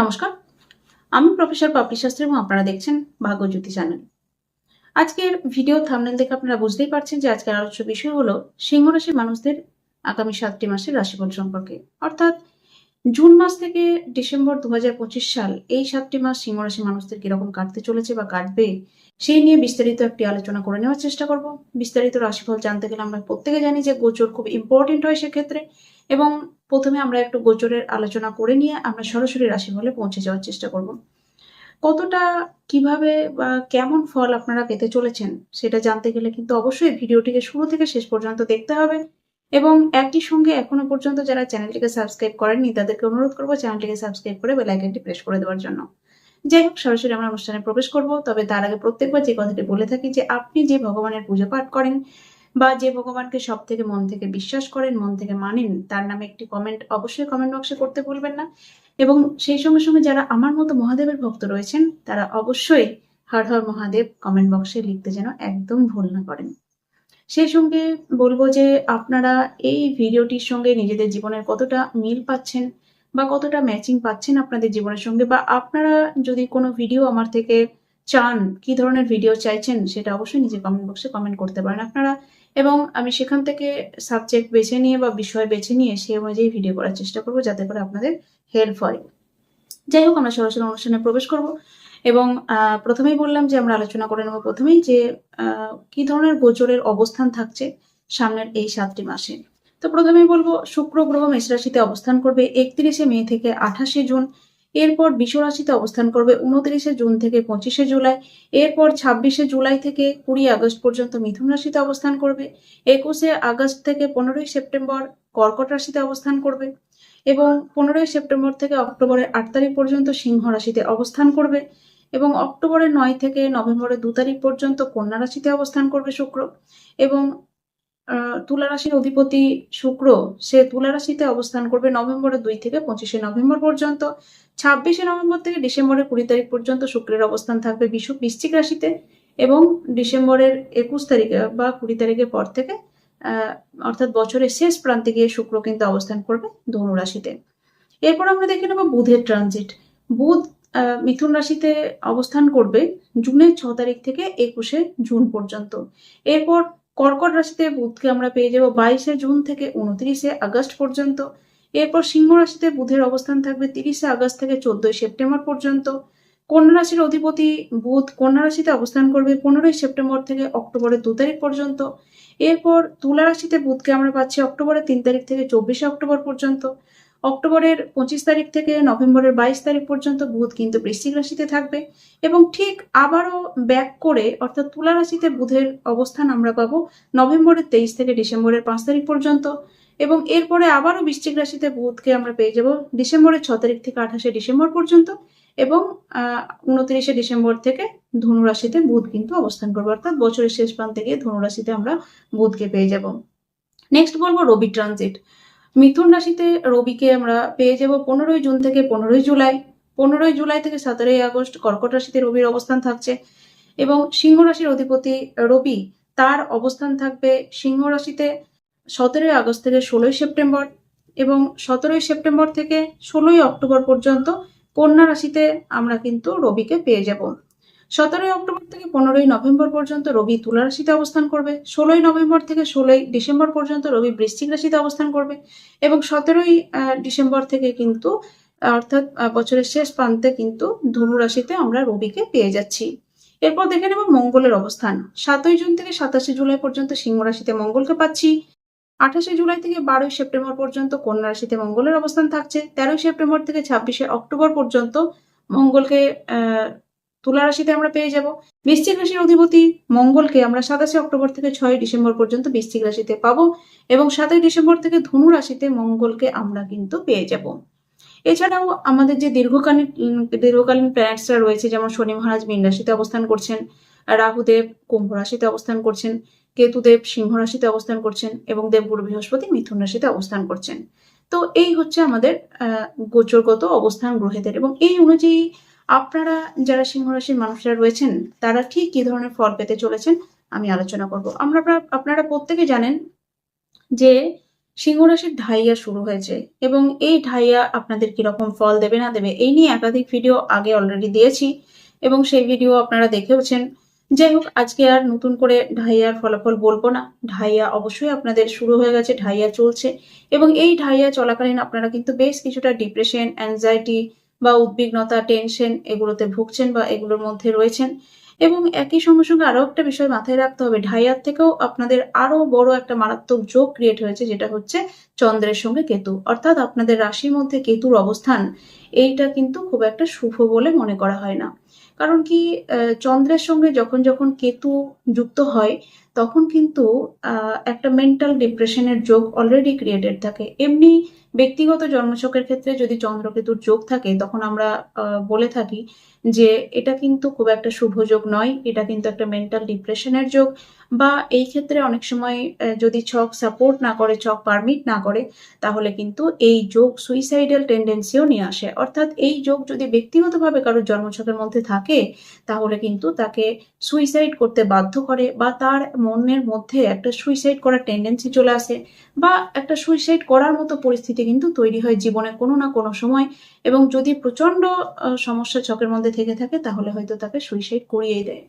নমস্কার। আমি প্রফেসর পাপড়ি শাস্ত্রী এবং আপনারা দেখছেন ভাগ্যজ্যোতি চ্যানেল। আজকের ভিডিও থামনেল দেখে আপনারা বুঝতেই পারছেন যে আজকের আলোচ্য বিষয় হলো সিংহ রাশির মানুষদের আগামী সাতটি মাসের রাশিফল সম্পর্কে। অর্থাৎ জুন মাস থেকে ডিসেম্বর দু হাজার পঁচিশ সাল এই সাতটি মাস সিংহ রাশির মানুষদের কীরকম কাটতে চলেছে বা কাটবে, সেই নিয়ে বিস্তারিত একটি আলোচনা করে নেওয়ার চেষ্টা করব। বিস্তারিত রাশিফল জানতে গেলে আমরা প্রত্যেকে জানি যে গোচর খুব ইম্পর্টেন্ট হয় সেক্ষেত্রে। এবং প্রথমে আমরা একটু গোচরের আলোচনা করে নিয়ে আমরা সরাসরি রাশিফলে পৌঁছে যাওয়ার চেষ্টা করব। কতটা, কীভাবে বা কেমন ফল আপনারা পেতে চলেছেন সেটা জানতে গেলে কিন্তু অবশ্যই ভিডিওটিকে শুরু থেকে শেষ পর্যন্ত দেখতে হবে এবং একই সঙ্গে এখনও পর্যন্ত যারা চ্যানেলটিকে সাবস্ক্রাইব করেননি তাদেরকে অনুরোধ করব চ্যানেলটিকে সাবস্ক্রাইব করে বেল আইকনটি প্রেস করে দেওয়ার জন্য। যাই হোক, সরাসরি আমরা অনুষ্ঠানে প্রবেশ করব, তবে তার আগে প্রত্যেকবার যে কথাটি বলে থাকি যে আপনি যে ভগবানের পুজো পাঠ করেন বা যে ভগবানকে সব থেকে মন থেকে বিশ্বাস করেন, মন থেকে মানেন, তার নামে একটি কমেন্ট অবশ্যই কমেন্ট বক্সে করতে ভুলবেন না। এবং সেই সঙ্গে সঙ্গে যারা আমার মতো মহাদেবের ভক্ত রয়েছেন, তারা অবশ্যই হর হর মহাদেব কমেন্ট বক্সে লিখতে যেন একদম ভুল না করেন। সেই সঙ্গে বলব যে আপনারা এই ভিডিওটির সঙ্গে নিজেদের জীবনের কতটা মিল পাচ্ছেন বা কতটা ম্যাচিং পাচ্ছেন আপনাদের জীবনের সঙ্গে বা আপনারা যদি কোনো ভিডিও আমার থেকে চান, কি ধরনের ভিডিও চাইছেন, সেটা অবশ্যই নিজে কমেন্ট বক্সে কমেন্ট করতে পারেন। আপনারা এবং আমি সেখান থেকে সাবজেক্ট বেছে নিয়ে বা বিষয় বেছে নিয়ে সেই অনুযায়ী ভিডিও করার চেষ্টা করব, যাতে করে আপনাদের হেল্প হয়। যাই হোক, আমরা সরাসরি অনুষ্ঠানে প্রবেশ করব এবং প্রথমেই বললাম যে আমরা আলোচনা করে নেব প্রথমেই যে কি ধরনের গোচরের অবস্থান থাকছে সামনের এই সাতটি মাসে। তো প্রথমেই বলব, শুক্র গ্রহ মেষ রাশিতে অবস্থান করবে একত্রিশে মে থেকে আঠাশে জুন এরপর বিষ রাশিতে অবস্থান করবে উনত্রিশে জুন থেকে পঁচিশে জুলাই। এরপর ছাব্বিশে জুলাই থেকে কুড়ি আগস্ট পর্যন্ত মিথুন রাশিতে অবস্থান করবে। একুশে আগস্ট থেকে পনেরোই সেপ্টেম্বর কর্কট রাশিতে অবস্থান করবে এবং পনেরোই সেপ্টেম্বর থেকে অক্টোবরের আট তারিখ পর্যন্ত সিংহ রাশিতে অবস্থান করবে এবং অক্টোবরের নয় থেকে নভেম্বরের দু তারিখ পর্যন্ত কন্যা রাশিতে অবস্থান করবে শুক্র এবং তুলা রাশির অধিপতি শুক্র, সে তুলা রাশিতে অবস্থান করবে নভেম্বরের দুই থেকে পঁচিশে নভেম্বর পর্যন্ত। ছাব্বিশে নভেম্বর থেকে ডিসেম্বরের কুড়ি তারিখ পর্যন্ত শুক্রের অবস্থান থাকবে বিশু বৃশ্চিক রাশিতে এবং ডিসেম্বরের একুশ তারিখে বা কুড়ি তারিখের পর থেকে অর্থাৎ বছরের শেষ প্রান্তে গিয়ে শুক্র কিন্তু অবস্থান করবে ধনু রাশিতে। এরপর আমরা দেখে নেব বুধের ট্রানজিট বুধ মিথুন রাশিতে অবস্থান করবে জুনের ছ তারিখ থেকে একুশে জুন পর্যন্ত। এরপর কর্কট রাশিতে বুধকে আমরা পেয়ে যাব বাইশে জুন থেকে উনত্রিশে আগস্ট পর্যন্ত। এরপর সিংহ রাশিতে বুধের অবস্থান থাকবে তিরিশে আগস্ট থেকে চোদ্দই সেপ্টেম্বর পর্যন্ত। কন্যা রাশির অধিপতি বুধ কন্যা রাশিতে অবস্থান করবে পনেরোই সেপ্টেম্বর থেকে অক্টোবরের দু তারিখ পর্যন্ত। এরপর তুলা রাশিতে বুধকে আমরা পাচ্ছি অক্টোবরের তিন তারিখ থেকে চব্বিশে অক্টোবর পর্যন্ত। অক্টোবরের পঁচিশ তারিখ থেকে নভেম্বরের বাইশ তারিখ পর্যন্ত বুধ কিন্তু বৃশ্চিক রাশিতে থাকবে এবং ঠিক আবারও ব্যাক করে, অর্থাৎ তুলা রাশিতে বুধের অবস্থান আমরা পাবো নভেম্বরের তেইশ থেকে ডিসেম্বরের পাঁচ তারিখ পর্যন্ত এবং এরপরে আবারও বৃশ্চিক রাশিতে বুধকে আমরা পেয়ে যাব ডিসেম্বরের ছ তারিখ থেকে আঠাশে ডিসেম্বর পর্যন্ত এবং, আহ, উনত্রিশে ডিসেম্বর থেকে ধনু রাশিতে বুধ কিন্তু অবস্থান করবে, অর্থাৎ বছরের শেষ প্রান্তে গিয়ে ধনুরাশিতে আমরা বুধকে পেয়ে যাব। নেক্সট বলব রবি ট্রানজিট মিথুন রাশিতে রবিকে আমরা পেয়ে যাব পনেরোই জুন থেকে পনেরোই জুলাই। পনেরোই জুলাই থেকে সতেরোই আগস্ট কর্কট রাশিতে রবির অবস্থান থাকছে এবং সিংহ রাশির অধিপতি রবি তার অবস্থান থাকবে সিংহ রাশিতে সতেরোই আগস্ট থেকে ষোলোই সেপ্টেম্বর এবং সতেরোই সেপ্টেম্বর থেকে ষোলোই অক্টোবর পর্যন্ত কন্যা রাশিতে আমরা কিন্তু রবিকে পেয়ে যাব। সতেরোই অক্টোবর থেকে পনেরোই নভেম্বর পর্যন্ত রবি তুলা রাশিতে অবস্থান করবে, ষোলোই নভেম্বর থেকে ষোলোই ডিসেম্বর পর্যন্ত রবি বৃশ্চিক রাশিতে অবস্থান করবে এবং সতেরোই ডিসেম্বর থেকে কিন্তু, অর্থাৎ বছরের শেষ প্রান্তে কিন্তু ধনু রাশিতে আমরা রবিকে পেয়ে যাচ্ছি। এরপর দেখে নেব মঙ্গলের অবস্থান। সাতই জুন থেকে সাতাশে জুলাই পর্যন্ত সিংহ রাশিতে মঙ্গলকে পাচ্ছি। আঠাশে জুলাই থেকে বারোই সেপ্টেম্বর পর্যন্ত কন্যা রাশিতে মঙ্গলের অবস্থান থাকছে। তেরোই সেপ্টেম্বর থেকে ছাব্বিশে অক্টোবর পর্যন্ত মঙ্গলকে তুলা রাশিতে আমরা পেয়ে যাব। বৃশ্চিক রাশির অধিপতি মঙ্গলকে আমরা সাতাশে অক্টোবর থেকে ছয় ডিসেম্বর পর্যন্ত বৃশ্চিক রাশিতে পাবো এবং সাতই ডিসেম্বর থেকে ধনু রাশিতে মঙ্গলকে আমরা কিন্তু পেয়ে যাব। এছাড়াও আমাদের যে দীর্ঘকালীন দীর্ঘকালীন প্ল্যানেটসরা রয়েছে যেমন শনি মহারাজ মীন রাশিতে অবস্থান করছেন রাহুদেব কুম্ভ রাশিতে অবস্থান করছেন কেতুদেব সিংহ রাশিতে অবস্থান করছেন এবং দেবগুরু বৃহস্পতি মিথুন রাশিতে অবস্থান করছেন। তো এই হচ্ছে আমাদের আহ, গোচরগত অবস্থান গ্রহেদের এবং এই অনুযায়ী আপনারা যারা সিংহ রাশির মানুষরা রয়েছেন, তারা ঠিক কি ধরনের ফল পেতে চলেছেন আমি আলোচনা করব। আমরা আপনারা প্রত্যেকে জানেন যে সিংহ রাশির ঢাইয়া শুরু হয়েছে এবং এই ঢাইয়া আপনাদের কীরকম ফল দেবে না দেবে, এই নিয়ে একাধিক ভিডিও আগে অলরেডি দিয়েছি এবং সেই ভিডিও আপনারা দেখেওছেন যাই হোক, আজকে আর নতুন করে ঢাইয়ার ফলাফল বলব না। ঢাইয়া অবশ্যই আপনাদের শুরু হয়ে গেছে, ঢাইয়া চলছে এবং এই ঢাইয়া চলাকালীন আপনারা কিন্তু বেশ কিছুটা ডিপ্রেশন অ্যাংজাইটি বা উদ্বিগ্নতা, টেনশন এগুলোতে ভুগছেন বা এগুলোর মধ্যে রয়েছেন। এবং একই সঙ্গে সঙ্গে আরও একটা বিষয় মাথায় রাখতে হবে, ঢাইয়ার থেকেও আপনাদের আরও বড় একটা মারাত্মক যোগ ক্রিয়েট হয়েছে, যেটা হচ্ছে চন্দ্রের সঙ্গে কেতু। অর্থাৎ আপনাদের রাশির মধ্যে কেতুর অবস্থান, এইটা কিন্তু খুব একটা শুভ বলে মনে করা হয় না। কারণ কি চন্দ্রের সঙ্গে যখন যখন কেতু যুক্ত হয়, তখন কিন্তু একটা মেন্টাল ডিপ্রেশনের যোগ অলরেডি ক্রিয়েটেড থাকে। এমনি ব্যক্তিগত জন্মছকের ক্ষেত্রে যদি চন্দ্রকেতুর যোগ থাকে, তখন আমরা বলে থাকি যে এটা কিন্তু খুব একটা শুভ যোগ নয়, এটা কিন্তু একটা মেন্টাল ডিপ্রেশনের যোগ। বা এই ক্ষেত্রে অনেক সময় যদি ছক সাপোর্ট না করে, ছক পারমিট না করে, তাহলে কিন্তু এই যোগ সুইসাইডাল টেন্ডেন্সিও নিয়ে আসে। অর্থাৎ এই যোগ যদি ব্যক্তিগতভাবে কারোর জন্মছকের মধ্যে থাকে, তাহলে কিন্তু তাকে সুইসাইড করতে বাধ্য করে বা তার মনের মধ্যে একটা সুইসাইড করার টেন্ডেন্সি চলে আসে। বা একটা সুইসাইড করার মতো পরিস্থিতি কিন্তু তৈরি হয় জীবনে কোনো না কোনো সময়। এবং যদি প্রচণ্ড সমস্যা ছকের মধ্যে থেকে থাকে, তাহলে হয়তো তাকে সুইসাইড করিয়েই দেয়।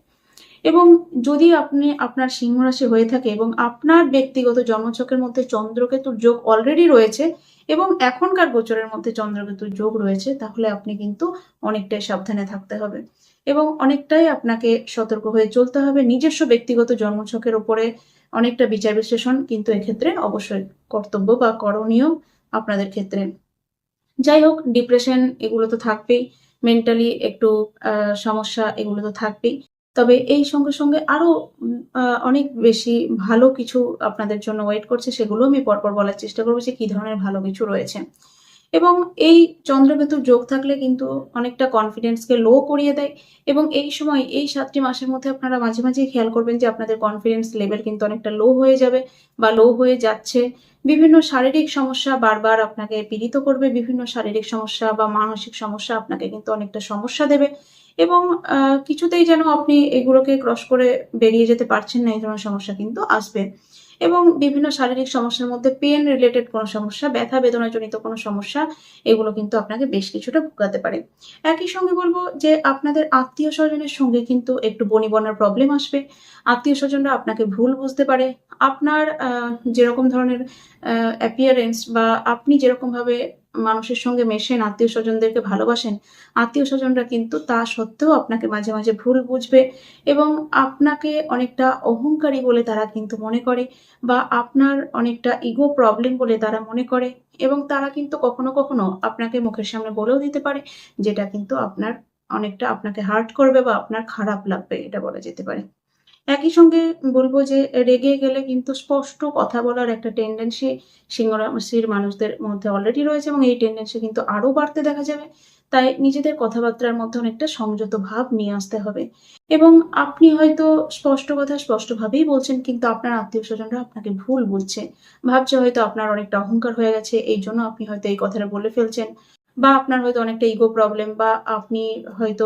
এবং যদি আপনি, আপনার সিংহ রাশি হয়ে থাকে এবং আপনার ব্যক্তিগত জন্মছকের মধ্যে চন্দ্রকেতুর যোগ অলরেডি রয়েছে এবং এখনকার গোচরের মধ্যে চন্দ্রকেতুর যোগ রয়েছে, তাহলে আপনি কিন্তু অনেকটাই সাবধানে থাকতে হবে। এবং অনেকটাই আপনাকে সতর্ক হয়ে চলতে হবে। নিজস্ব ব্যক্তিগত জন্মছকের উপরে অনেকটা বিচার বিশ্লেষণ কিন্তু এক্ষেত্রে অবশ্যই কর্তব্য বা করণীয় আপনাদের ক্ষেত্রে। যাই হোক ডিপ্রেশন এগুলো তো থাকবেই মেন্টালি একটু সমস্যা এগুলো তো থাকবেই। তবে এই সঙ্গে সঙ্গে আরও অনেক বেশি ভালো কিছু আপনাদের জন্য ওয়েট করছে, সেগুলো আমি পরপর বলার চেষ্টা করব যে কি ধরনের ভালো কিছু রয়েছে। এবং এই চন্দ্রকেতুর যোগ থাকলে কিন্তু অনেকটা কনফিডেন্সকে লো করিয়ে দেয়। এবং এই সময়, এই সাতটি মাসের মধ্যে আপনারা মাঝে মাঝে খেয়াল করবেন যে আপনাদের কনফিডেন্স লেভেল কিন্তু অনেকটা লো হয়ে যাবে বা লো হয়ে যাচ্ছে। বিভিন্ন শারীরিক সমস্যা বারবার আপনাকে পীড়িত করবে, বিভিন্ন শারীরিক সমস্যা বা মানসিক সমস্যা আপনাকে কিন্তু অনেকটা সমস্যা দেবে। এবং কিছুতেই যেন আপনি এগুলোকে ক্রস করে বেরিয়ে যেতে পারছেন না, এই ধরনের সমস্যা কিন্তু আসবে। এবং বিভিন্ন শারীরিক সমস্যার মধ্যে পেন রিলেটেড কোনো সমস্যা, ব্যথা বেদনাজনিত কোনো সমস্যা, এগুলো কিন্তু আপনাকে বেশ কিছুটা ভোগাতে পারে। একই সঙ্গে বলব যে আপনাদের আত্মীয় স্বজনের সঙ্গে কিন্তু একটু বনিবনার প্রবলেম আসবে। আত্মীয় স্বজনরা আপনাকে ভুল বুঝতে পারে। আপনার যেরকম ধরনের অ্যাপিয়ারেন্স বা আপনি যেরকম ভাবে মানুষের সঙ্গে মেশেন আত্মীয় স্বজনদেরকে ভালোবাসেন আত্মীয় স্বজনরা কিন্তু তা সত্ত্বেও আপনাকে মাঝে মাঝে ভুল বুঝবে এবং আপনাকে অনেকটা অহংকারী বলে তারা কিন্তু মনে করে বা আপনার অনেকটা ইগো প্রবলেম বলে তারা মনে করে এবং তারা কিন্তু কখনো কখনো আপনাকে মুখের সামনে বলেও দিতে পারে, যেটা কিন্তু আপনার অনেকটা আপনাকে হার্ট করবে বা আপনার খারাপ লাগবে, এটা বলা যেতে পারে। একই সঙ্গে বলব যে রেগে গেলে কিন্তু স্পষ্ট কথা বলার একটা টেন্ডেন্সি সিংহ রাশির মানুষদের মধ্যে অলরেডি রয়েছে এবং এই টেন্ডেন্সি কিন্তু আরও বাড়তে দেখা যাবে। তাই নিজেদের কথাবার্তার মধ্যে অনেকটা সংযত ভাব নিয়ে আসতে হবে। এবং আপনি হয়তো স্পষ্ট কথা স্পষ্টভাবেই বলছেন, কিন্তু আপনার আত্মীয় স্বজনরা আপনাকে ভুল বুঝছে। ভাবছে হয়তো আপনার অনেকটা অহংকার হয়ে গেছে এই জন্য আপনি হয়তো এই কথাটা বলে ফেলছেন। বা আপনার হয়তো অনেকটা ইগো প্রবলেম বা আপনি হয়তো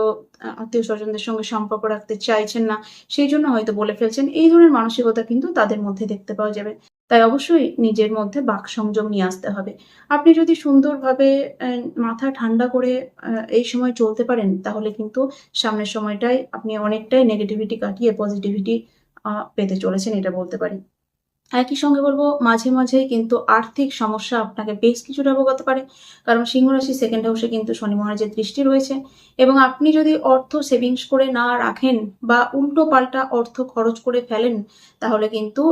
আত্মীয় স্বজনদের সঙ্গে সম্পর্ক রাখতে চাইছেন না, সেই জন্য হয়তো বলে ফেলছেন। এই ধরনের মানসিকতা কিন্তু তাদের মধ্যে দেখতে পাওয়া যাবে। তাই অবশ্যই নিজের মধ্যে বাক সংযম নিয়ে আসতে হবে। আপনি যদি সুন্দরভাবে মাথা ঠান্ডা করে এই সময় চলতে পারেন, তাহলে কিন্তু সামনের সময়টায় আপনি অনেকটাই নেগেটিভিটি কাটিয়ে পজিটিভিটি পেতে চলেছেন, এটা বলতে পারি। একই সঙ্গে বলব, মাঝে মাঝেই কিন্তু আর্থিক সমস্যা আপনাকে বেশ কিছুটা ভোগাতে পারে। কারণ সিংহ রাশি সেকেন্ড হাউসে কিন্তু শনি মহারাজের দৃষ্টি রয়েছে। এবং আপনি যদি অর্থ সেভিংস করে না রাখেন বা উল্টো পাল্টা অর্থ খরচ করে ফেলেন, তাহলে কিন্তু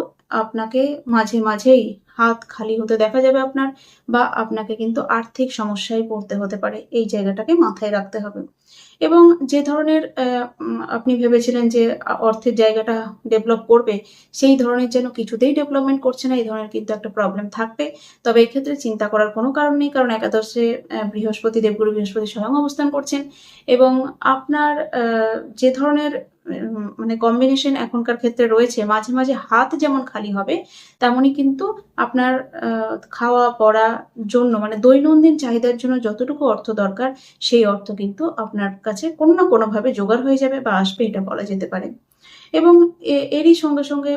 আপনাকে মাঝে মাঝেই হাত খালি হতে দেখা যাবে আপনার বা আপনাকে কিন্তু আর্থিক সমস্যায় পড়তে হতে পারে। এই জায়গাটাকে মাথায় রাখতে হবে। এবং যে ধরনের আপনি ভেবেছিলেন যে অর্থের জায়গাটা ডেভেলপ করবে, সেই ধরনের যেন কিছুতেই ডেভেলপমেন্ট করছে না, এই ধরনের কিন্তু একটা প্রবলেম থাকবে। তবে এক্ষেত্রে চিন্তা করার কোনো কারণ নেই, কারণ একাদশে বৃহস্পতি, দেবগুরু বৃহস্পতি স্বয়ং অবস্থান করছেন এবং আপনার যে ধরনের মানে কম্বিনেশন এখনকার ক্ষেত্রে রয়েছে, মাঝে মাঝে হাত যেমন খালি হবে, তেমনই কিন্তু আপনার খাওয়া পড়া জন্য মানে দৈনন্দিন চাহিদার জন্য যতটুকু অর্থ দরকার, সেই অর্থ কিন্তু আপনার কাছে কোনো না কোনোভাবে জোগাড় হয়ে যাবে বা আসবে, এটা বলা যেতে পারে। এবং এরই সঙ্গে সঙ্গে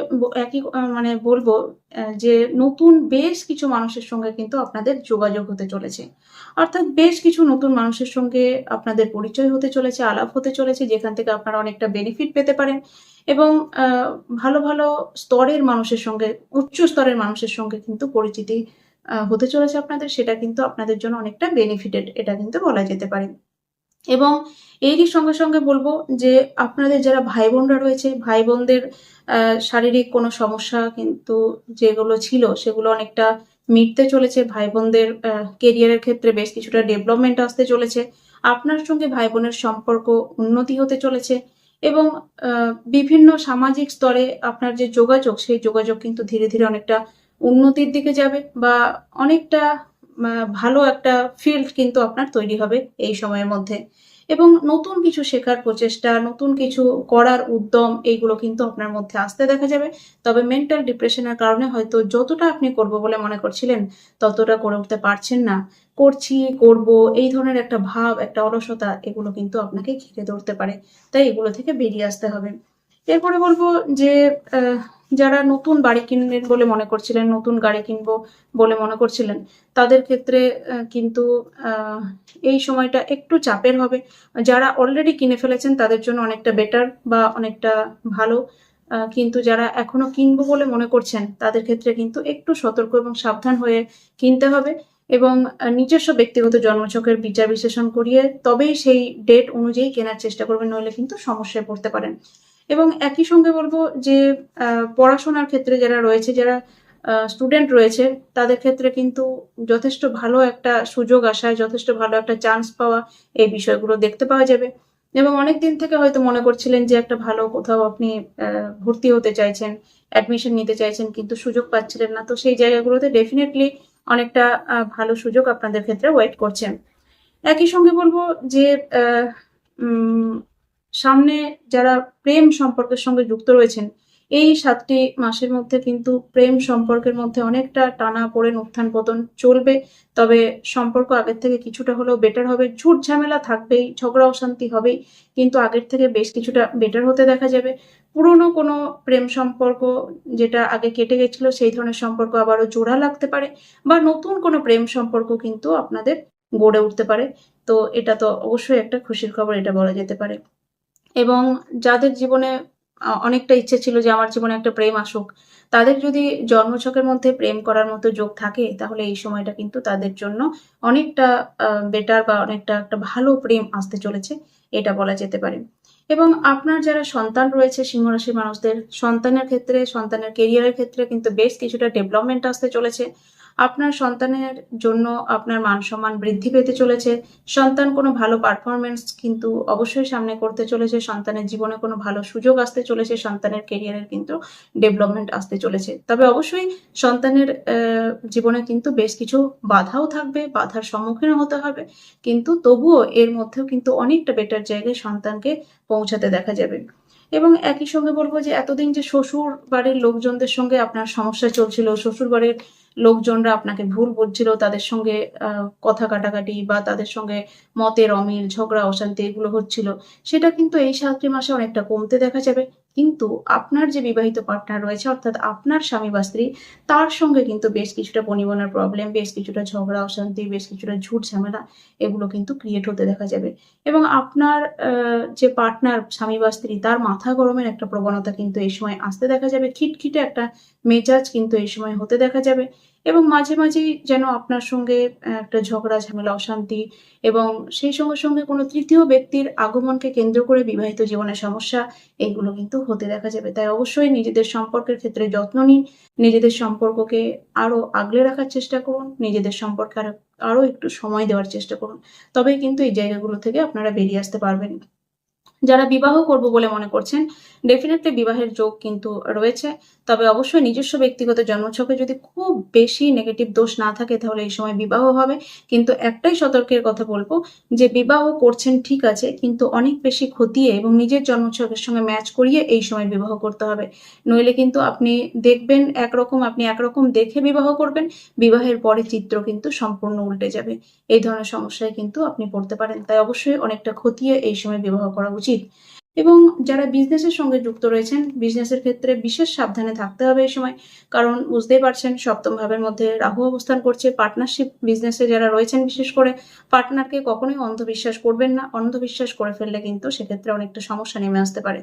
একই মানে বলব যে নতুন বেশ কিছু মানুষের সঙ্গে কিন্তু আপনাদের যোগাযোগ হতে চলেছে। অর্থাৎ বেশ কিছু নতুন মানুষের সঙ্গে আপনাদের পরিচয় হতে চলেছে, আলাপ হতে চলেছে, যেখান থেকে আপনারা অনেকটা বেনিফিট পেতে পারেন এবং ভালো ভালো স্তরের মানুষের সঙ্গে, উচ্চ স্তরের মানুষের সঙ্গে কিন্তু পরিচিতি হতে চলেছে আপনাদের, সেটা কিন্তু আপনাদের জন্য অনেকটা বেনিফিটেড এটা কিন্তু বলা যেতে পারে। এবং এরই সঙ্গে সঙ্গে বলব যে আপনাদের যারা ভাই বোনরা রয়েছে ভাই বোনদের শারীরিক কোনো সমস্যা কিন্তু যেগুলো ছিল সেগুলো অনেকটা মিটতে চলেছে। ভাই বোনদের কেরিয়ারের ক্ষেত্রে বেশ কিছুটা ডেভেলপমেন্ট আসতে চলেছে। আপনার সঙ্গে ভাই বোনের সম্পর্ক উন্নতি হতে চলেছে এবং বিভিন্ন সামাজিক স্তরে আপনার যে যোগাযোগ, সেই যোগাযোগ কিন্তু ধীরে ধীরে অনেকটা উন্নতির দিকে যাবে বা অনেকটা ভালো একটা ফিল্ড কিন্তু আপনার তৈরি হবে এই সময়ের মধ্যে। এবং নতুন কিছু শেখার প্রচেষ্টা, নতুন কিছু করার উদ্যম, এইগুলো কিন্তু আপনার মধ্যে আসতে দেখা যাবে। তবে মেন্টাল ডিপ্রেশনের কারণে হয়তো যতটা আপনি করব বলে মনে করছিলেন, ততটা করে উঠতে পারছেন না। করছি, করব, এই ধরনের একটা ভাব, একটা অলসতা, এগুলো কিন্তু আপনাকে ঘিরে ধরতে পারে। তাই এগুলো থেকে বেরিয়ে আসতে হবে। এরপরে বলব যে যারা নতুন বাড়ি কিনবেন বলে মনে করছিলেন, নতুন গাড়ি কিনবো বলে মনে করছিলেন, তাদের ক্ষেত্রে কিন্তু এই সময়টা একটু চাপের হবে। যারা অলরেডি কিনে ফেলেছেন, তাদের জন্য অনেকটা বেটার বা অনেকটা ভালো। কিন্তু যারা এখনও কিনবো বলে মনে করছেন, তাদের ক্ষেত্রে কিন্তু একটু সতর্ক এবং সাবধান হয়ে কিনতে হবে এবং নিজস্ব ব্যক্তিগত জন্মছকের বিচার বিশ্লেষণ করিয়ে তবেই সেই ডেট অনুযায়ী কেনার চেষ্টা করবেন, নইলে কিন্তু সমস্যায় পড়তে পারেন। এবং একই সঙ্গে বলব যে পড়াশোনার ক্ষেত্রে যারা রয়েছে, যারা স্টুডেন্ট রয়েছে, তাদের ক্ষেত্রে কিন্তু যথেষ্ট ভালো একটা সুযোগ আসায়, যথেষ্ট ভালো একটা চান্স পাওয়া এই বিষয়গুলো দেখতে পাওয়া যাবে। এবং অনেক দিন থেকে হয়তো মনে করছিলেন যে, একটা ভালো কোথাও আপনি ভর্তি হতে চাইছেন অ্যাডমিশন নিতে চাইছেন, কিন্তু সুযোগ পাচ্ছিলেন না। তো সেই জায়গাগুলোতে ডেফিনেটলি অনেকটা ভালো সুযোগ আপনাদের ক্ষেত্রে ওয়েট করছেন। একই সঙ্গে বলব যে সামনে যারা প্রেম সম্পর্কের সঙ্গে যুক্ত রয়েছেন, এই সাতটি মাসের মধ্যে কিন্তু প্রেম সম্পর্কের মধ্যে অনেকটা টানা পড়েন উত্থান পতন চলবে। তবে সম্পর্ক আগের থেকে কিছুটা হলেও বেটার হবে। ঝুট ঝামেলা থাকবেই, ঝগড়া অশান্তি হবেই, কিন্তু আগের থেকে বেশ কিছুটা বেটার হতে দেখা যাবে। পুরনো কোনো প্রেম সম্পর্ক যেটা আগে কেটে গেছিল, সেই ধরনের সম্পর্ক আবারও জোড়া লাগতে পারে বা নতুন কোনো প্রেম সম্পর্ক কিন্তু আপনাদের গড়ে উঠতে পারে। তো এটা তো অবশ্যই একটা খুশির খবর, এটা বলা যেতে পারে। এবং যাদের জীবনে অনেকটা ইচ্ছে ছিল যে আমার জীবনে একটা প্রেম আসুক, তাদের যদি জন্মছকের মধ্যে প্রেম করার মতো যোগ থাকে, তাহলে এই সময়টা কিন্তু তাদের জন্য অনেকটা বেটার বা অনেকটা একটা ভালো প্রেম আসতে চলেছে, এটা বলা যেতে পারে। এবং আপনার যারা সন্তান রয়েছে, সিংহ রাশির মানুষদের, সন্তানের ক্ষেত্রে, সন্তানের কেরিয়ারের ক্ষেত্রে কিন্তু বেশ কিছুটা ডেভেলপমেন্ট আসতে চলেছে। আপনার সন্তানের জন্য আপনার মান সম্মান বৃদ্ধি পেতে চলেছে। সন্তান কোনো ভালো পারফরমেন্স কিন্তু অবশ্যই সামনে করতে চলেছে। সন্তানের জীবনে কোনো ভালো সুযোগ আসতে চলেছে। সন্তানের কেরিয়ারের কিন্তু ডেভেলপমেন্ট আসতে চলেছে। তবে অবশ্যই সন্তানের জীবনে কিন্তু বেশ কিছু বাধাও থাকবে, বাধার সম্মুখীন হতে হবে। কিন্তু তবুও এর মধ্যেও কিন্তু অনেকটা বেটার জায়গায় সন্তানকে পৌঁছাতে দেখা যাবে। এবং একই সঙ্গে বলব যে, এতদিন যে শ্বশুর বাড়ির লোকজনদের সঙ্গে আপনার সমস্যা চলছিল শ্বশুর বাড়ির লোকজনরা আপনাকে ভুল বুঝছিল, তাদের সঙ্গে কথা কাটাকাটি বা তাদের সঙ্গে মতের অমিল, ঝগড়া, অশান্তি এগুলো হচ্ছিল, সেটা কিন্তু এই সাতটি মাসে অনেকটা কমতে দেখা যাবে। কিন্তু আপনার যে বিবাহিত পার্টনার রয়েছে, অর্থাৎ আপনার স্বামী বা স্ত্রী, তার সঙ্গে কিন্তু বেশ কিছুটা বনিবনার প্রবলেম বেশ কিছুটা ঝগড়া, অশান্তি, বেশ কিছুটা ঝুট ঝামেলা, এগুলো কিন্তু ক্রিয়েট হতে দেখা যাবে। এবং আপনার যে পার্টনার স্বামী বা স্ত্রী, তার মাথা গরমের একটা প্রবণতা কিন্তু এই সময় আসতে দেখা যাবে। খিটখিটে একটা মেজাজ কিন্তু এই সময় হতে দেখা যাবে। এবং মাঝে মাঝেই যেন আপনার সঙ্গে একটা ঝগড়া, ঝামেলা, অশান্তি এবং সেই সঙ্গে সঙ্গে কোনো তৃতীয় ব্যক্তির আগমনকে কেন্দ্র করে বিবাহিত জীবনের সমস্যা, এগুলো কিন্তু হতে দেখা যাবে। তাই অবশ্যই নিজেদের সম্পর্কের ক্ষেত্রে যত্ন নিন। নিজেদের সম্পর্ককে আরও আগলে রাখার চেষ্টা করুন। নিজেদের সম্পর্কে আরও একটু সময় দেওয়ার চেষ্টা করুন। তবেই কিন্তু এই জায়গাগুলো থেকে আপনারা বেরিয়ে আসতে পারবেন। যারা বিবাহ করব বলে মনে করছেন ডেফিনেটলি বিবাহের যোগ কিন্তু রয়েছে। তবে অবশ্যই নিজস্ব ব্যক্তিগত জন্মছকে যদি খুব বেশি নেগেটিভ দোষ না থাকে, তাহলে এই সময় বিবাহ হবে। কিন্তু একটাই সতর্কের কথা বলব, যে বিবাহ করছেন ঠিক আছে, কিন্তু অনেক বেশি খতিয়ে এবং নিজের জন্মছকের সঙ্গে ম্যাচ করিয়ে এই সময় বিবাহ করতে হবে। নইলে কিন্তু আপনি দেখবেন একরকম, আপনি একরকম দেখে বিবাহ করবেন, বিবাহের পরে চিত্র কিন্তু সম্পূর্ণ উল্টে যাবে। এই ধরনের সমস্যায় কিন্তু আপনি পড়তে পারেন। তাই অবশ্যই অনেকটা খতিয়ে এই সময় বিবাহ করা উচিত। Okay. এবং যারা বিজনেসের সঙ্গে যুক্ত রয়েছেন বিজনেসের ক্ষেত্রে বিশেষ সাবধানে থাকতে হবে এই সময়। কারণ বুঝতেই পারছেন, সপ্তম ভাবের মধ্যে রাহু অবস্থান করছে। পার্টনারশিপ বিজনেসে যারা রয়েছেন, বিশেষ করে পার্টনারকে কখনোই অন্ধবিশ্বাস করবেন না। অন্ধবিশ্বাস করে ফেললে কিন্তু সেক্ষেত্রে অনেকটা সমস্যা নেমে আসতে পারে।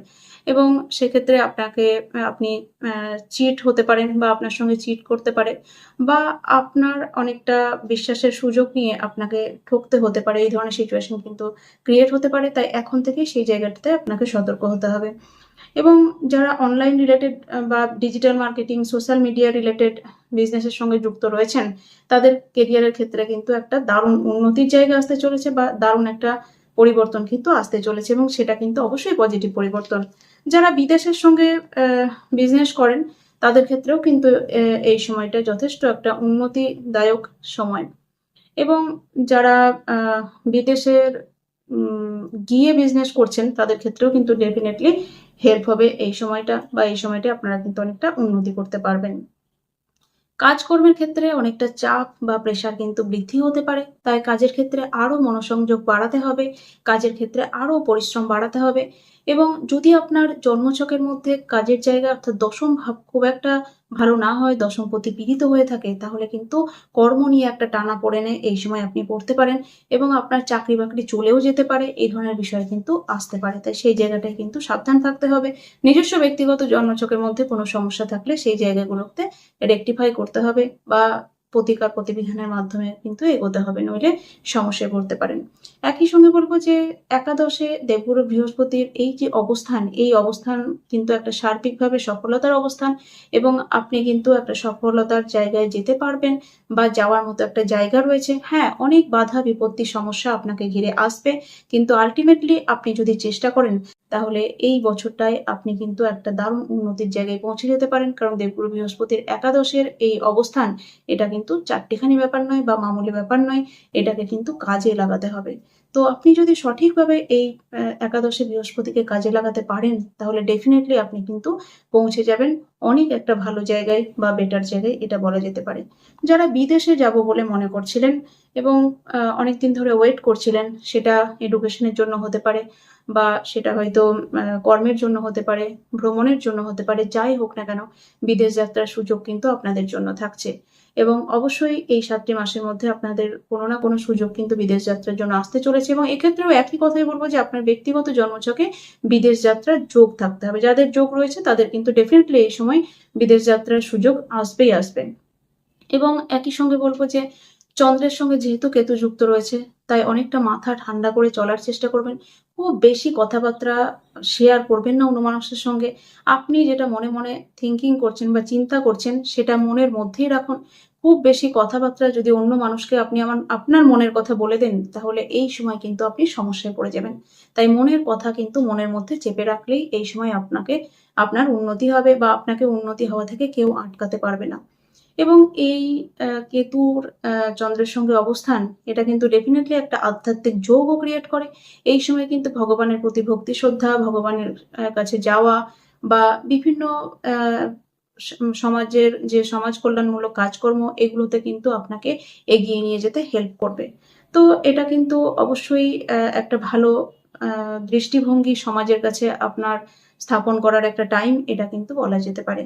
এবং সেক্ষেত্রে আপনাকে আপনি চিট হতে পারেন বা আপনার সঙ্গে চিট করতে পারে বা আপনার অনেকটা বিশ্বাসের সুযোগ নিয়ে আপনাকে ঠকতে হতে পারে। এই ধরনের সিচুয়েশন কিন্তু ক্রিয়েট হতে পারে। তাই এখন থেকেই সেই জায়গাটাতে আপনাকে সতর্ক হতে হবে। এবং যারা অনলাইন রিলেটেড বা digital marketing social media related বিজনেসের সঙ্গে যুক্ত রয়েছেন, তাদের কেরিয়ারের ক্ষেত্রে কিন্তু একটা দারুণ উন্নতির জায়গা আসতে চলেছে বা দারুণ একটা পরিবর্তন কিন্তু আসতে চলেছে এবং সেটা কিন্তু অবশ্যই পজিটিভ পরিবর্তন। যারা বিদেশের সঙ্গে বিজনেস করেন, তাদের ক্ষেত্রেও কিন্তু এই সময়টা যথেষ্ট একটা উন্নতিদায়ক সময়। এবং যারা বিদেশের গিয়ে বিজনেস করছেন, তাদের ক্ষেত্রেও কিন্তু ডেফিনেটলি হেল্প হবে এই সময়টা বা এই সময়টা আপনারা কিন্তু অনেকটা উন্নতি করতে পারবেন। কাজকর্মের ক্ষেত্রে অনেকটা চাপ বা প্রেশার কিন্তু বৃদ্ধি হতে পারে, তাই কাজের ক্ষেত্রে আরও মনোসংযোগ বাড়াতে হবে, কাজের ক্ষেত্রে আরও পরিশ্রম বাড়াতে হবে। এবং যদি আপনার জন্মছকের মধ্যে কাজের জায়গা অর্থাৎ দশম ভাব খুব একটা ভালো না হয়, দশম প্রতি পীড়িত হয়ে থাকে, তাহলে কিন্তু কর্ম নিয়ে একটা টানা পড়ে নেয়, এই সময় আপনি পড়তে পারেন এবং আপনার চাকরি বাকরি চলেও যেতে পারে, এই ধরনের বিষয় কিন্তু আসতে পারে। তাই সেই জায়গাটায় কিন্তু সাবধান থাকতে হবে। নিজস্ব ব্যক্তিগত জন্মছকের মধ্যে কোনো সমস্যা থাকলে সেই জায়গাগুলোতে রেকটিফাই করতে হবে বা প্রতিকার প্রতিবিধানের মাধ্যমে কিন্তু এগোতে হবে, নইলে সমস্যায় পড়তে পারেন। একই সঙ্গে বলব যে একাদশে দেবগুরু বৃহস্পতির এই যে অবস্থান, এই অবস্থান কিন্তু একটা সার্বিকভাবে সফলতার অবস্থান এবং আপনি কিন্তু একটা সফলতার জায়গায় যেতে পারবেন বা যাওয়ার মতো একটা জায়গা রয়েছে। হ্যাঁ অনেক বাধা বিপত্তি সমস্যা আপনাকে ঘিরে আসবে, কিন্তু আলটিমেটলি আপনি যদি চেষ্টা করেন তাহলে এই বছরটায় আপনি কিন্তু একটা দারুণ উন্নতির জায়গায় পৌঁছে যেতে পারেন। কারণ দেবগুরু বৃহস্পতির একাদশের এই অবস্থান, এটা কিন্তু চারটিখানি ব্যাপার নয় বা মামুলি ব্যাপার নয়, এটাকে কিন্তু কাজে লাগাতে হবে। তো আপনি যদি সঠিকভাবে এই একাদশে বৃহস্পতিকে কাজে লাগাতে পারেন, তাহলে ডেফিনেটলি আপনি কিন্তু পৌঁছে যাবেন অনেক একটা ভালো জায়গায় বা বেটার জায়গায়, এটা বলা যেতে পারে। যারা বিদেশে যাব বলে মনে করছিলেন এবং অনেকদিন ধরে ওয়েট করছিলেন, সেটা এডুকেশনের জন্য হতে পারে। বা সেটা হয়তো কর্মের জন্য হতে পারে, ভ্রমণের জন্য হতে পারে, যাই হোক না কেন, বিদেশ যাত্রার সুযোগ কিন্তু আপনাদের জন্য থাকছে। এবং অবশ্যই এই সাতটি মাসের মধ্যে আপনাদের কোনো না কোনো সুযোগ কিন্তু বিদেশ যাত্রার জন্য আসতে চলেছে এবং এক্ষেত্রেও একই কথাই বলব যে আপনার ব্যক্তিগত জন্মছকে বিদেশ যাত্রার যোগ থাকতে হবে। যাদের যোগ রয়েছে তাদের কিন্তু ডেফিনেটলি এই সময় বিদেশ যাত্রার সুযোগ আসবেই আসবে। এবং একই সঙ্গে বলব যে চন্দ্রের সঙ্গে যেহেতু কেতু যুক্ত রয়েছে, তাই অনেকটা মাথা ঠান্ডা করে চলার চেষ্টা করবেন। খুব বেশি কথাবার্তা শেয়ার করবেন না অন্য মানুষের সঙ্গে। আপনি যেটা মনে মনে থিঙ্কিং করছেন বা চিন্তা করছেন, সেটা মনের মধ্যেই রাখুন। খুব বেশি কথাবার্তা যদি অন্য মানুষকে আপনি আমার, আপনার মনের কথা বলে দেন, তাহলে এই সময় কিন্তু আপনি সমস্যায় পড়ে যাবেন। তাই মনের কথা কিন্তু মনের মধ্যে চেপে রাখলেই এই সময় আপনাকে, আপনার উন্নতি হবে বা আপনাকে উন্নতি হওয়া থেকে কেউ আটকাতে পারবে না। এবং এই কেতুর চন্দ্রের সঙ্গে অবস্থান, এটা কিন্তু ডেফিনেটলি একটা আধ্যাত্মিক যোগও ক্রিয়েট করে। এই সময় কিন্তু ভগবানের প্রতি ভক্তি, শ্রদ্ধা, ভগবানের কাছে যাওয়া বা বিভিন্ন সমাজের যে সমাজ কল্যাণমূলক কাজকর্ম, এগুলোতে কিন্তু আপনাকে এগিয়ে নিয়ে যেতে হেল্প করবে। তো এটা কিন্তু অবশ্যই একটা ভালো দৃষ্টিভঙ্গি সমাজের কাছে আপনার স্থাপন করার একটা টাইম এটা কিন্তু বলা যেতে পারে।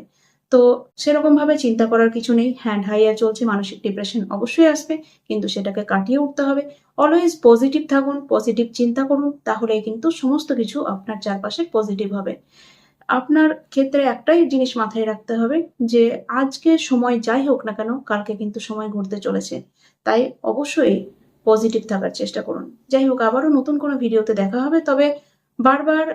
তো সেরকম ভাবে চিন্তা করার কিছু নেই। হ্যাঁ ঢাইয়া চলছে, মানসিক ডিপ্রেশন অবশ্যই আসবে, কিন্তু সেটাকে কাটিয়ে উঠতে হবে। অলওয়েজ পজিটিভ থাকুন পজিটিভ চিন্তা করুন, তাহলেই কিন্তু সমস্ত কিছু আপনার চারপাশে পজিটিভ হবে। আপনার ক্ষেত্রে একটাই জিনিস মাথায় রাখতে হবে যে, আজকে সময় যাই হোক না কেন, কালকে কিন্তু সময় ঘুরতে চলেছে। তাই অবশ্যই পজিটিভ থাকার চেষ্টা করুন। যাই হোক, আবারও নতুন কোনো ভিডিওতে দেখা হবে, তবে বারবার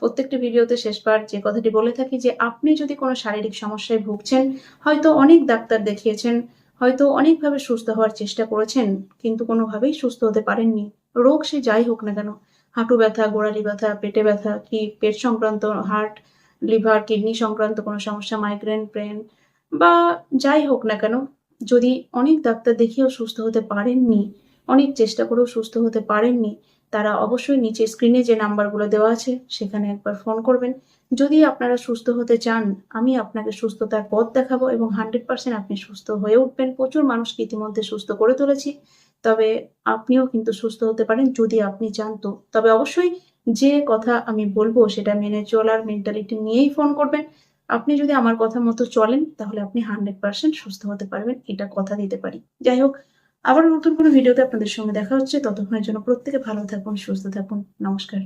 প্রত্যেকটি ভিডিওতে শেষবার যে কথাটি বলে থাকি যে আপনি যদি কোনো শারীরিক সমস্যায় ভুগছেন, হয়তো অনেক ডাক্তার দেখিয়েছেন, হয়তো অনেকভাবে সুস্থ হওয়ার চেষ্টা করেছেন, কিন্তু কোনোভাবেই সুস্থ হতে পারেননি। রোগ সে যাই হোক না কেন, হাঁটু ব্যথা, গোড়ালি ব্যথা, পেটে ব্যথা, কি পেট সংক্রান্ত, হার্ট, লিভার, কিডনি সংক্রান্ত কোনো সমস্যা, মাইগ্রেন, ব্রেন, বা যাই হোক না কেন, যদি অনেক ডাক্তার দেখিয়েও সুস্থ হতে পারেননি, অনেক চেষ্টা করেও সুস্থ হতে পারেননি তারা অবশ্যই নিচে স্ক্রিনে যে নাম্বারগুলো দেওয়া আছে, সেখানে একবার ফোন করবেন। যদি আপনারা সুস্থ হতে চান, আমি আপনাকে সুস্থতার পথ দেখাবো এবং হান্ড্রেড পার্সেন্ট আপনি সুস্থ হয়ে উঠবেন। প্রচুর মানুষকে ইতিমধ্যে সুস্থ করে তুলেছি। তবে আপনিও কিন্তু সুস্থ হতে পারেন যদি আপনি চান তো। তবে অবশ্যই যে কথা আমি বলব সেটা মেনে চলার মেন্টালিটি নিয়েই ফোন করবেন। আপনি যদি আমার কথা মতো চলেন, তাহলে আপনি হান্ড্রেড পার্সেন্ট সুস্থ হতে পারবেন। এটা কথা দিতে পারি। যাই হোক আবার নতুন কোনো ভিডিওতে আপনাদের সঙ্গে দেখা হচ্ছে। ততক্ষণের জন্য প্রত্যেকে ভালো থাকুন, সুস্থ থাকুন। নমস্কার।